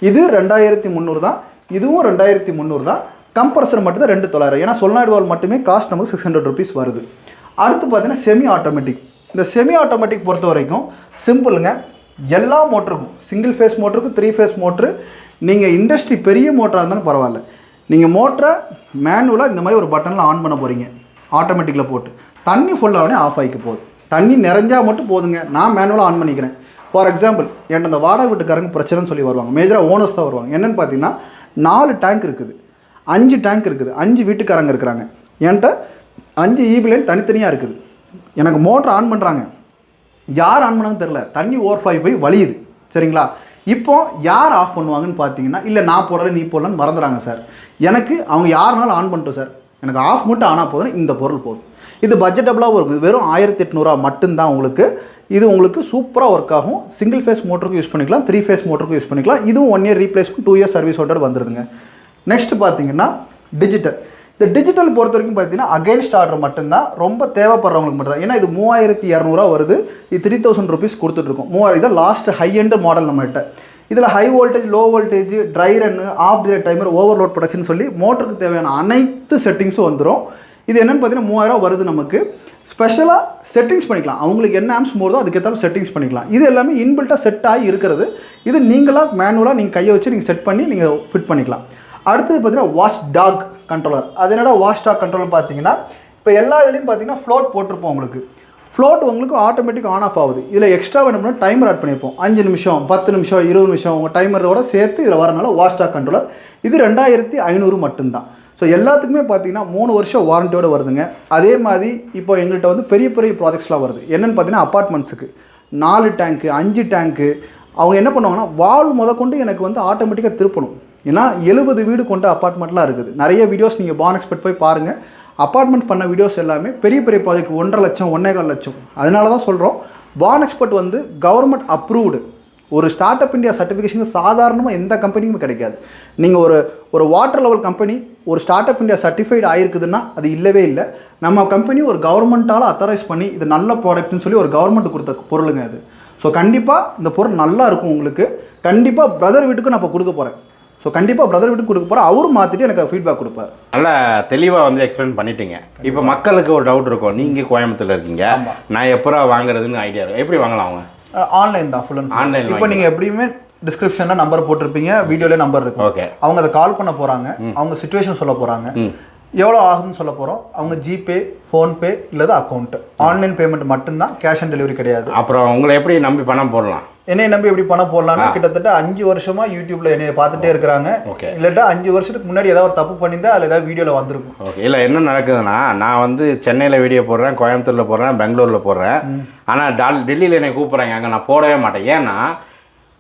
இது ரெண்டாயிரத்தி முந்நூறு தான். இதுவும் ரெண்டாயிரத்தி முந்நூறு தான். கம்ப்ரஸர் மட்டும் தான் ரெண்டு தொள்ளாயிரம் ஏன்னா சொல்லாடு வால் மட்டுமே காஸ்ட் நமக்கு சிக்ஸ் ஹண்ட்ரட் ருபீஸ் வருது. அடுத்து பார்த்தீங்கன்னா செமி ஆட்டோமேட்டிக் இந்த செமி ஆட்டோமேட்டிக் பொறுத்த வரைக்கும் சிம்பிளுங்க எல்லா மோட்டருக்கும் சிங்கிள் ஃபேஸ் மோட்டருக்கும் த்ரீ ஃபேஸ் மோட்ரு நீங்கள் இண்டஸ்ட்ரி பெரிய மோட்டராக இருந்தாலும் பரவாயில்ல. நீங்கள் மோட்டரை மேனுவலாக இந்த மாதிரி ஒரு பட்டனில் ஆன் பண்ண போகிறீங்க ஆட்டோமேட்டிக்கில் போட்டு. தண்ணி ஃபுல்லாகவே ஆஃப் ஆகிக்க போகுது. தண்ணி நிறைஞ்சால் மட்டும் போதுங்க. நான் மேனுவலாக ஆன் பண்ணிக்கிறேன். ஃபார் எக்ஸாம்பிள் என்கிட்ட இந்த வாடகை வீட்டுக்காரங்க பிரச்சனைன்னு சொல்லி வருவாங்க. மேஜராக ஓனர்ஸ் தான் வருவாங்க. என்னென்னு பார்த்தீங்கன்னா நாலு டேங்க் இருக்குது. அஞ்சு டேங்க் இருக்குது. அஞ்சு வீட்டுக்காரங்க இருக்கிறாங்க. என்கிட்ட அஞ்சு ஈபிலைன் தனித்தனியாக இருக்குது. எனக்கு மோட்டர் ஆன் பண்ணுறாங்க யார் ஆன் பண்ணாங்கன்னு தெரில தண்ணி ஓவர் ஃபாய் போய் வலியுது சரிங்களா? இப்போ யார் ஆஃப் பண்ணுவாங்கன்னு பார்த்தீங்கன்னா இல்லை நான் போடுறேன் நீ போடலன்னு மறந்துறாங்க சார் எனக்கு அவங்க யாருனாலும் ஆன் பண்ணிட்டோம் சார் எனக்கு ஆஃப் மட்டும் ஆனால் போதும் இந்த பொருள் போதும். இது பட்ஜெட்டபுளாகவும் இருக்கும். வெறும் ஆயிரத்தி எட்நூறுவா மட்டும்தான் உங்களுக்கு. இது உங்களுக்கு சூப்பராக ஒர்க் ஆகும். சிங்கிள் ஃபேஸ் மோட்டருக்கு யூஸ் பண்ணிக்கலாம். த்ரீ ஃபேஸ் மோட்டருக்கு யூஸ் பண்ணிக்கலாம். இதுவும் one year replacement two year service சர்வீஸோட வந்துருதுங்க. நெக்ஸ்ட் பார்த்தீங்கன்னா டிஜிட்டல் இந்த டிஜிட்டல் பொறுத்த வரைக்கும் பார்த்தீங்கன்னா அகைன்ஸ்ட் ஆர்டர் மட்டும்தான். ரொம்ப தேவைப்படுறவங்களுக்கு மட்டும் ஏன்னா இது மூவாயிரத்தி இரநூறுவா வருது. இது த்ரீ தௌசண்ட் ருபீஸ் கொடுத்துட்ருக்கோம். மூவாயிரம் இதான் லாஸ்ட் ஹை எண்டு மாடல் நம்மகிட்ட. இதில் high voltage low voltage dry run off the timer overload protection சொல்லி மோட்டருக்கு தேவையான அனைத்து செட்டிங்ஸும் வந்துடும் இது என்னென்னு பார்த்தீங்கன்னா மூவாயிரம் வருது நமக்கு. ஸ்பெஷலாக செட்டிங்ஸ் பண்ணிக்கலாம். அவங்களுக்கு என்ன ஆம்ஸ் போகிறதோ அதுக்கேற்ற செட்டிங்ஸ் பண்ணிக்கலாம். இது எல்லாமே இன்பில்ட்டாக செட் ஆகி இருக்கிறது. இது நீங்களாக மேனுவலாக நீங்கள் கையை வச்சு நீங்கள் செட் பண்ணி நீங்கள் ஃபிட் பண்ணிக்கலாம். அடுத்தது பார்த்தீங்கன்னா வாஷ் டாக் கண்ட்ரோலர் அது என்னடா வாஷ் டாக் கண்ட்ரோலர் பார்த்தீங்கன்னா இப்போ எல்லா இதுலேயும் பார்த்தீங்கன்னா ஃப்ளோட் போட்டிருப்போம் உங்களுக்கு. ஃப்ளோட் உங்களுக்கு ஆட்டோமேட்டிக் ஆன் ஆஃப் ஆகுது. இதில் எக்ஸ்ட்ரா என்ன பண்ணால் டைமர் ஆட் பண்ணியிருப்போம் அஞ்சு நிமிஷம் பத்து நிமிஷம் இருபது நிமிஷம் உங்கள் டைமரோட சேர்த்து இதில் வரனால வாஷ் டாக் கண்ட்ரோலர் இது ரெண்டாயிரத்தி ஐநூறு மட்டும்தான். ஸோ எல்லாத்துக்குமே பார்த்தீங்கன்னா மூணு வருஷம் வாரண்ட்டியோடு வருதுங்க. அதே மாதிரி இப்போ எங்கள்கிட்ட வந்து பெரிய பெரிய ப்ராஜெக்ட்ஸ்லாம் வருது. என்னென்னு பார்த்தீங்கன்னா அப்பார்ட்மெண்ட்ஸுக்கு நாலு டேங்க்கு அஞ்சு டேங்க்கு அவங்க என்ன பண்ணுவாங்கன்னா வால் முத கொண்டு எனக்கு வந்து ஆட்டோமேட்டிக்காக திருப்பணும். ஏன்னா எழுபது வீடு கொண்ட அப்பார்ட்மெண்ட்லாம் இருக்குது. நிறைய வீடியோஸ் நீங்கள் பான் எக்ஸ்பெக்ட் போய் பாருங்கள் அப்பார்ட்மெண்ட் பண்ண வீடியோஸ் எல்லாமே பெரிய பெரிய ப்ராஜெக்ட் ஒன்றரை லட்சம் ஒன்றேகால் லட்சம். அதனால தான் சொல்கிறோம் பான் எக்ஸ்பர்ட் வந்து கவர்மெண்ட் அப்ரூவ்டு ஒரு ஸ்டார்ட் அப் இந்தியா சர்டிஃபிகேஷன் சாதாரணமாக எந்த கம்பெனிக்கும் கிடைக்காது. நீங்கள் ஒரு ஒரு வாட்டர் லெவல் கம்பெனி ஒரு ஸ்டார்ட் அப் இந்தியா சர்டிஃபைடு ஆயிருக்குதுன்னா அது இல்லவே இல்லை. நம்ம கம்பெனி ஒரு கவர்மெண்ட்டால் அத்தரைஸ் பண்ணி இது நல்ல ப்ராடக்ட்னு சொல்லி ஒரு கவர்மெண்ட் கொடுத்த பொருளுங்க அது. ஸோ கண்டிப்பாக இந்த பொருள் நல்லா இருக்கும் உங்களுக்கு. கண்டிப்பாக பிரதர் வீட்டுக்கு நான் இப்போ கொடுக்க போகிறேன் ஸோ கண்டிப்பாக பிரதர் வீட்டுக்கு கொடுக்க போகிறேன் அவரும் மாற்றிட்டு எனக்கு ஃபீட்பேக் கொடுப்பார். நல்லா தெளிவாக வந்து எக்ஸ்பிளைன் பண்ணிட்டீங்க. இப்போ மக்களுக்கு ஒரு டவுட் இருக்கும். நீங்கள் கோயம்புத்தூர்ல இருக்கீங்க. நான் எப்போ வாங்குறதுன்னு ஐடியா இருக்கும் எப்படி வாங்கலாம் அவங்க? ஆன்லைன் தான் ஃபுல் அண்ட் Online இப்போ நீங்கள் எப்படியுமே டிஸ்கிரிப்ஷனில் நம்பர் போட்டிருப்பீங்க வீடியோலேயே நம்பர் இருக்கும். ஓகே அவங்க அதை கால் பண்ண போகிறாங்க அவங்க சுச்சுவேஷன் சொல்ல போகிறாங்க எவ்வளோ ஆகுதுன்னு சொல்ல போகிறோம் அவங்க ஜிபே ஃபோன்பே இல்லது அக்கௌண்ட் ஆன்லைன் பேமெண்ட் மட்டும்தான் கேஷ் ஆன் டெலிவரி கிடையாது. அப்புறம் உங்களை எப்படி நம்பி பணம் போடலாம்? என்னைய நம்பி எப்படி பணம் போடலாம்னா கிட்டத்தட்ட அஞ்சு வருஷமா யூடியூப்ல என்னைய பார்த்துட்டே இருக்கிறாங்க. இல்லாட்டா அஞ்சு வருஷத்துக்கு முன்னாடி ஏதாவது தப்பு பண்ணியிருந்தா அதில் ஏதாவது வீடியோவில் வந்திருக்கும். ஓகே. இல்லை என்ன நடக்குதுன்னா நான் வந்து சென்னையில் வீடியோ போடுறேன் கோயம்புத்தூரில் போடுறேன் பெங்களூரில் போடுறேன். ஆனால் டால் டெல்லியில் என்னை கூப்பிட்றாங்க. அங்கே நான் போடவே மாட்டேன். ஏன்னா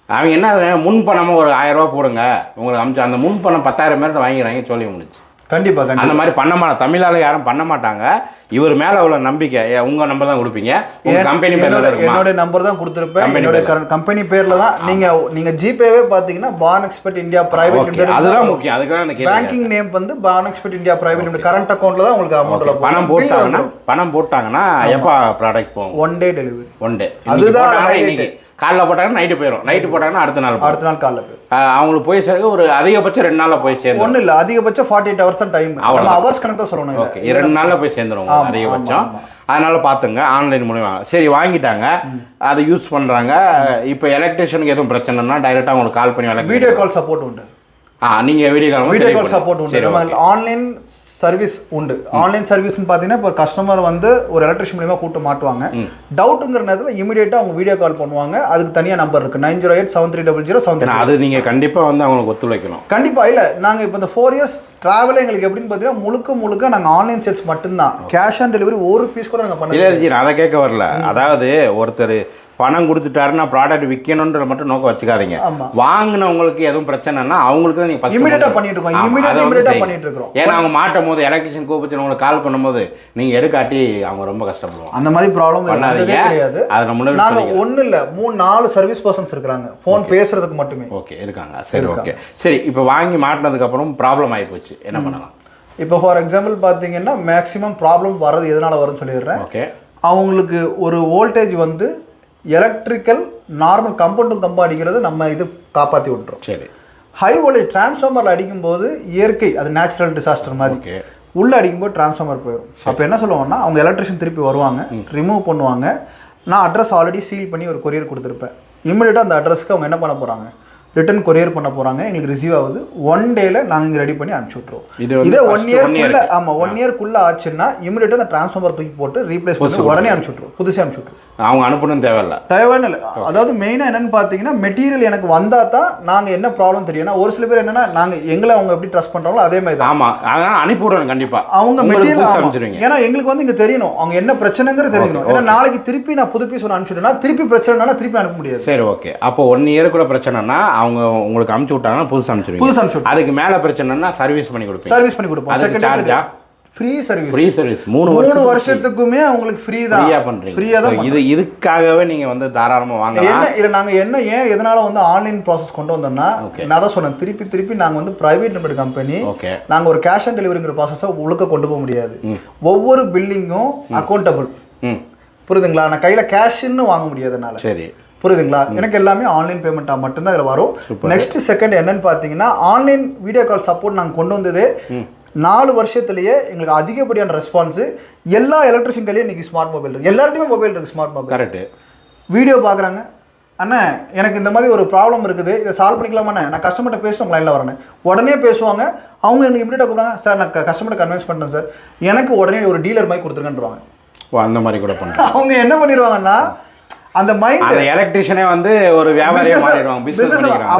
அவங்க என்ன முன் பணமாக ஒரு ஆயிரம் ரூபாய் போடுங்க. உங்களுக்கு அமிச்சு அந்த முன் பணம் பத்தாயிரம் பேர்ட்ட வாங்கிக்கிறாங்க சொல்லி முடிச்சு. கண்டிப்பா கண்டிப்பா. அந்த மாதிரி பண்ண மாட்டோம் தமிழால் யாரும் பண்ண மாட்டாங்க. இவர் மேலே அவ்வளோ நம்பிக்கை ஏ, உங்க நம்பர் தான் கொடுப்பீங்க. உங்க கம்பெனி பேர் என்னோட நம்பர் தான் கொடுத்துருப்பேன். என்னோட. கம்பெனி பேர்ல தான் நீங்க நீங்க ஜிபேவே பாத்தீங்கன்னா Pan Expect India private okay அதுதான் முக்கியம். அதுக்கு தான் எனக்கு கேள்வி பேங்கிங் நேம் வந்து Pan Expect India private limited current அக்கௌண்ட்ல தான் உங்களுக்கு அமௌண்ட் பணம் போட்டாங்கன்னா பணம் போட்டாங்கன்னா எப்போ ப்ராடக்ட் போகும்? One day delivery one day அதுதான் காலைல போட்டாங்கன்னா நைட்டு போயிடும் நைட்டு போட்டாங்கன்னா அடுத்த நாள். அடுத்த நாள் காலைல அவங்களுக்கு போய் சேர்க்க ஒரு அதிகபட்சம் ரெண்டு நாளில் போய் சேர்ந்து ஒன்றும் இல்லை. அதிகபட்சம் ஃபார்ட்டி எயிட் ஹவர்ஸ் தான் டைம் அவ்வளவுதான். ஹவர்ஸ் கணக்கு தான் சொல்லணும் ஓகே. ரெண்டு நாளில் போய் உங்களுக்கு அதிகபட்சம். அதனால பார்த்துங்க. ஆன்லைன் மூலியமா. சரி வாங்கிட்டாங்க. அதை யூஸ் பண்ணுறாங்க இப்போ எலக்ட்ரிஷியனுக்கு எதுவும் பிரச்சனைனா டைரெக்டாக உங்களுக்கு கால் பண்ணி வீடியோ கால் சப்போர்ட் உண்டு. ஆ நீங்கள் video call video call support உண்டு. ஆன்லைன் சர்வீஸ் உண்டு. ஆன்லைன் சர்வீஸ்னு பார்த்தீங்கன்னா இப்போ கஸ்டமர் வந்து ஒரு எலக்ட்ரிஷியன் மூலியமா கூப்பிட்டு மாட்டுவாங்க. டவுட்டுங்கிற நேரத்தில் இமீடியட்டாக அவங்க வீடியோ கால் பண்ணுவாங்க. அதுக்கு தனியாக நம்பர் இருக்கு. Nine zero eight seven three double zero seven அது நீங்கள் கண்டிப்பாக வந்து அவங்களுக்கு ஒத்துழைக்கணும். கண்டிப்பா. இல்ல நாங்க இப்போ இந்த ஃபோர் இயர்ஸ் டிராவல் எங்களுக்கு எப்படின்னு பார்த்தீங்கன்னா முழுக்க முழுக்க நாங்க ஆன்லைன் சேல்ஸ் மட்டும்தான். கேஷ் ஆன் டெலிவரி ஒரு பீஸ் கூட நாங்க இல்லை பண்ணல அதை கேட்க வரல. அதாவது ஒருத்தர் பணம் கொடுத்துட்டாருன்னா ப்ராடக்ட் விற்கணுன்ற மட்டும் நோக்கம் வச்சுக்காதீங்க. வாங்கினவங்களுக்கு எதுவும் பிரச்சனைனா அவங்களுக்கு தான் நீங்கள் ஆ பண்ணிட்டு இருக்கோம். ஆ பண்ணிட்டு இருக்கிறோம். ஏன்னா அவங்க மாட்டும் போது எலக்ட்ரிஷியன் கூப்பிட்டு உங்களுக்கு கால் பண்ணும்போது நீங்கள் எடுக்காட்டி அவங்க ரொம்ப கஷ்டப்படுவாங்க. அந்த மாதிரி ப்ராப்ளம் பண்ணாதீங்க. கிடையாது. அதை நம்ம. ஒண்ணு இல்ல. மூணு நாலு சர்வீஸ் பர்சன்ஸ் இருக்காங்க ஃபோன் பேசுறதுக்கு மட்டுமே. ஓகே இருக்காங்க. சரி ஓகே சரி இப்போ வாங்கி மாட்டினதுக்கப்புறம் ப்ராப்ளம் ஆகி போச்சு. என்ன பண்ணலாம்? இப்போ ஃபார் எக்ஸாம்பிள் பார்த்தீங்கன்னா மேக்ஸிமம் ப்ராப்ளம் வர்றது எதனால வரும்னு சொல்லிடுறேன். ஓகே அவங்களுக்கு ஒரு வோல்டேஜ் வந்து எலக்ட்ரிக்கல் நார்மல் கம்பவுண்டும் கம்பம் அடிக்கிறது நம்ம இது காப்பாற்றி விட்டுரும் சரி. ஹை வோல்டேஜ் டிரான்ஸ்ஃபார்மரில் அடிக்கும்போது இயற்கை அது நேச்சுரல் டிசாஸ்டர் மாதிரி. உள்ள அடிக்கும்போது டிரான்ஸ்ஃபார்மர் போயிடும் அப்போ என்ன சொல்லுவாங்கன்னா அவங்க எலக்ட்ரிஷியன் திருப்பி வருவாங்க ரிமூவ் பண்ணுவாங்க. நான் அட்ரஸ் ஆல்ரெடி சீல் பண்ணி ஒரு கொரியர் கொடுத்துருப்பேன். இம்மிடியட்டாக அந்த அட்ரஸ்க்கு அவங்க என்ன பண்ண போகிறாங்க ரிட்டர்ன் கொரியர் பண்ண போகிறாங்க எங்களுக்கு ரிசீவ் ஆகுது. ஒன் டேல நாங்கள் இங்கே ரெடி பண்ணி அனுப்பிச்சி விட்ருவோம் இது ஒன் இயர்க்குள்ள ஆமாம் ஒன் இயர்க்குள்ள ஆச்சுன்னா இமீடியட்டாக அந்த ட்ரான்ஸ்ஃபார்மர் தூக்கி போட்டு ரீப்ளேஸ் பண்ணி உடனே அனுப்பிச்சி விட்ருவோம் புதுசாக அனுப்பிச்சி விட்ருவோம் அவங்க அனுப்பணும் தேவையில்ல. தேவையான இல்லை. அதாவது மெயினாக என்னன்னு பார்த்தீங்கன்னா மெட்டீரியல் எனக்கு வந்தால் தான் நாங்கள் என்ன ப்ராப்ளம் தெரியும் ஏன்னா ஒரு சில பேர் என்னன்னா நாங்கள் எங்களை அவங்க எப்படி ட்ரஸ்ட் பண்ணுறாங்களோ அதே மாதிரி தான் ஆமா. அதனால அனுப்பி விடணும் கண்டிப்பா. அவங்க மெட்டீரியல் ஏன்னா எங்களுக்கு வந்து இங்க தெரியணும். அவங்க என்ன பிரச்சனைங்கிறது தெரியணும். ஏன்னா நாளைக்கு திருப்பி நான் புது பீஸ் ஒன்று அனுப்பிச்சுட்டேன்னா திருப்பி பிரச்சனைனா திருப்பி அனுப்ப முடியாது. சரி ஓகே அப்போ ஒன் இயருக்குள்ள பிரச்சனைனா அவங்க உங்களுக்கு அமுச்சு விட்டாங்கன்னா புதுசு அனுப்பிச்சிருவீங்க புதுசு அனுப்பிச்சு அதுக்கு மேல பிரச்சனைனா சர்வீஸ் பண்ணி கொடுப்பீங்க. சர்வீஸ் பண்ணி கொடுப்போம். அதுக்கு சார்ஜா ஃப்ரீ சர்வீஸ் ஃப்ரீ சர்வீஸ் மூணு மூணு வருஷத்துக்குமே அவங்களுக்கு ஃப்ரீ தான். ஃப்ரீயா பண்றீங்க. ஃப்ரீயா தான் இது இதுக்காகவே நீங்க வந்து தாராளமா வாங்கலாம். என்ன இதில் நாங்கள் என்ன ஏன் எதனால வந்து ஆன்லைன் ப்ராசஸ் கொண்டு வந்தோம்னா. நான் தான் சொன்னேன். திருப்பி திருப்பி நாங்கள் வந்து பிரைவேட் லிமிடெட் கம்பெனி ஓகே நாங்கள் ஒரு கேஷ் ஆன் டெலிவரிங்கிற ப்ராசஸை உழுக்க கொண்டு போக முடியாது. ஒவ்வொரு பில்லிங்கும் அக்கௌண்டபிள் ம். புரியுதுங்களா? நான் கையில் கேஷ்ன்னு வாங்க முடியாது என்னால சரி. புரியுதுங்களா? எனக்கு எல்லாமே ஆன்லைன் பேமெண்ட்டாக மட்டும்தான் இதில் வரும். நெக்ஸ்ட் செகண்ட் என்னன்னு பார்த்தீங்கன்னா ஆன்லைன் வீடியோ கால் சப்போர்ட் நாங்கள் கொண்டு வந்தது நாலு வருஷத்துலயே எங்களுக்கு அதிகப்படியான ரெஸ்பான்ஸு எல்லா எலக்ட்ரிஷியன் கையிலையும் இன்னைக்கு ஸ்மார்ட் மொபைல் இருக்கு. எல்லார்ட்டையுமே மொபைல் இருக்கு ஸ்மார்ட் மொபைல் கரெக்ட் வீடியோ பார்க்குறாங்க அண்ணா எனக்கு இந்த மாதிரி ஒரு ப்ராப்ளம் இருக்குது. இதை சால்வ் பண்ணிக்கலாமாண்ணே நான் கஸ்டமர்கிட்ட உங்கள் லைனில் வரேன். உடனே பேசுவாங்க. அவங்க எனக்கு இமீடியட்டாக கூப்பிடுறாங்க சார் நான் கஸ்டமர்கிட்ட கன்வின்ஸ் பண்ணுறேன் சார். எனக்கு உடனே ஒரு டீலர் மாதிரி கொடுத்துருங்கன்றவாங்க. ஓ அந்த மாதிரி கூட பண்றேன். அவங்க என்ன பண்ணிடுவாங்கன்னா அந்த மைண்ட் அந்த எலக்ட்ரிஷியனே வந்து ஒரு வியாபாரியா மாறிடுவாங்க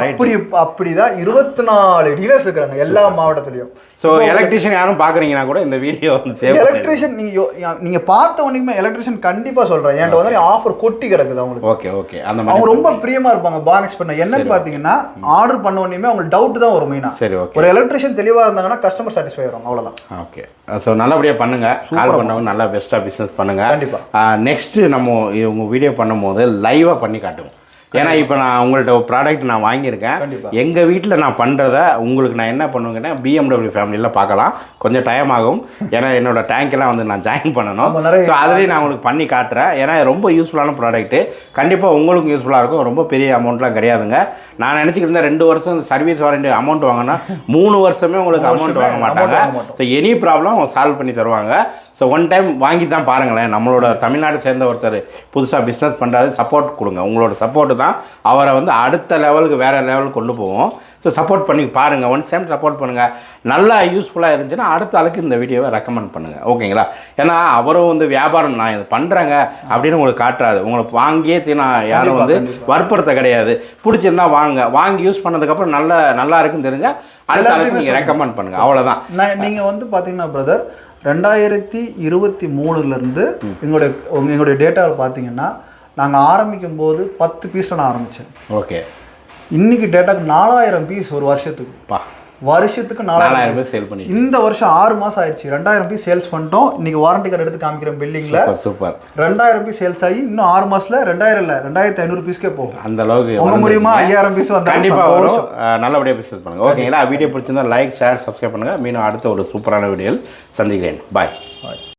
ரைட் அப்படி அப்படிதான் இருபத்தி நாலு டீலர்ஸ் இருக்கிறாங்க எல்லா மாவட்டத்திலயும். ஸோ எலக்ட்ரிஷியன் யாரும் பாக்குறீங்கன்னா கூட இந்த வீடியோ வந்து சேவ் எலக்ட்ரிஷியன் நீங்க யோ- யா- நீங்க பார்த்த உடனே எலக்ட்ரிஷியன் கண்டிப்பா சொல்றேன். என்கிட்ட வந்து ஆஃபர் கொட்டி கிடக்குது அவங்களுக்கு. ஓகே ஓகே அந்த அவங்க ரொம்ப பிரியமா இருப்பாங்க பானக்ஸ் பண்ண என்னன்னு பாத்தீங்கன்னா ஆர்டர் பண்ண உடனே அவங்களுக்கு டவுட் தான் வரும் மெயினா சரி ஓகே ஒரு எலக்ட்ரிஷியன் தெளிவா இருந்தாங்கன்னா கஸ்டமர் சாட்டிஸ்ஃபை ஆகும் அவ்வளவுதான். ஓகே ஸோ நல்லபடியாக பண்ணுங்க. கால் பண்ணவங்க நல்லா பெஸ்ட்டாக பிஸ்னஸ் பண்ணுங்க. கண்டிப்பா. நெக்ஸ்ட் நம்ம உங்க வீடியோ பண்ணும்போது லைவாக பண்ணி காட்டுவோம். ஏன்னா இப்போ நான் உங்கள்ட்ட ஒரு ப்ராடக்ட் நான் வாங்கியிருக்கேன். எங்கள் வீட்டில் நான் பண்ணுறத உங்களுக்கு நான் என்ன பண்ணுவேங்கன்னா பிஎம்டபிள்யூ ஃபேமிலியில் பார்க்கலாம். கொஞ்சம் டைம் ஆகும். ஏன்னா என்னோட tank எல்லாம் வந்து நான் ஜாயின் பண்ணணும். ஸோ அதுலேயும் நான் உங்களுக்கு பண்ணி காட்டுறேன். ஏன்னா ரொம்ப யூஸ்ஃபுல்லான ப்ராடக்ட்டு கண்டிப்பாக உங்களுக்கும் யூஸ்ஃபுல்லாக இருக்கும். ரொம்ப பெரிய அமௌண்ட்லாம் கிடையாதுங்க. நான் நினச்சிக்கிட்டு இருந்தேன் ரெண்டு வருஷம் சர்வீஸ் வாரண்டி அமௌண்ட் வாங்கினா மூணு வருஷமே உங்களுக்கு மூணு அமௌண்ட் வாங்க மாட்டாங்க. ஸோ எனி ப்ராப்ளம் அவங்க சால்வ் பண்ணி தருவாங்க. ஸோ ஒன் டைம் வாங்கி தான் பாருங்களேன். நம்மளோட தமிழ்நாடு சேர்ந்த ஒருத்தர் புதுசாக பிஸ்னஸ் பண்ணுறாரு சப்போர்ட் கொடுங்க. உங்களோட சப்போர்ட் தான் அவரை வந்து அடுத்த லெவலுக்கு வேறு லெவலுக்கு கொண்டு போவோம். ஸோ சப்போர்ட் பண்ணி பாருங்கள் ஒன் டைம் சப்போர்ட் பண்ணுங்கள் நல்லா யூஸ்ஃபுல்லாக இருந்துச்சுன்னா அடுத்த ஆளுக்கு இந்த வீடியோவை ரெக்கமெண்ட் பண்ணுங்கள் ஓகேங்களா ஏன்னா அவரும் வந்து வியாபாரம் நான் இது பண்ணுறேங்க அப்படின்னு உங்களுக்கு காட்டுறாரு. உங்களுக்கு வாங்கியே தீனா யாரும் வந்து வற்புறுத்த கிடையாது. பிடிச்சிருந்தா வாங்க. வாங்கி யூஸ் பண்ணதுக்கப்புறம் நல்ல நல்லா இருக்குன்னு தெரிஞ்சால் அடுத்த ஆளுக்கு நீங்கள் ரெக்கமெண்ட் பண்ணுங்கள் அவ்வளோதான் நான் நீங்க வந்து பாத்தீங்கன்னா பிரதர் ரெண்டாயிரத்தி இருபத்தி மூணுலேருந்து எங்களுடைய எங்களுடைய டேட்டாவில் பார்த்தீங்கன்னா நாங்கள் ஆரம்பிக்கும் போது பத்து பீஸில் நான் ஆரம்பித்தேன் ஓகே. இன்னைக்கு டேட்டாக்கு நாலாயிரம் பீஸ் ஒரு வருஷத்துக்கு. பா. வருஷத்துக்கு நாலாயிரம் பேர் சேல் பண்ணி இந்த வருஷம் ஆறு மாசம் ஆயிடுச்சு. ரெண்டாயிரம் பீஸ் சேல்ஸ் பண்ணிட்டோம். இன்னைக்கு வாரண்டி கார்டு எடுத்து காமிக்கிறேன் பில்டிங்ல சூப்பர் ரெண்டாயிரம் பீஸ் சேல்ஸ் ஆகி இன்னும் ஆறு மாசத்துல ரெண்டாயிரம் இல்ல ரெண்டாயிரத்தி ஐநூறு பீஸ்க்கே போகும். அந்த அளவுக்கு உங்க. முடியுமா ஐயாயிரம் பீஸ் வந்தா கண்டிப்பா வரும். அஹ் நல்லபடியா பிசினஸ் பண்ணுங்க. ஓகேங்களா வீடியோ பிடிச்சிருந்தா லைக் ஷேர் சப்ஸ்கிரைப் பண்ணுங்க. மீண்டும் அடுத்த ஒரு சூப்பரான வீடியோவில் சந்திக்கிறேன். பாய் சந்தோஷம்.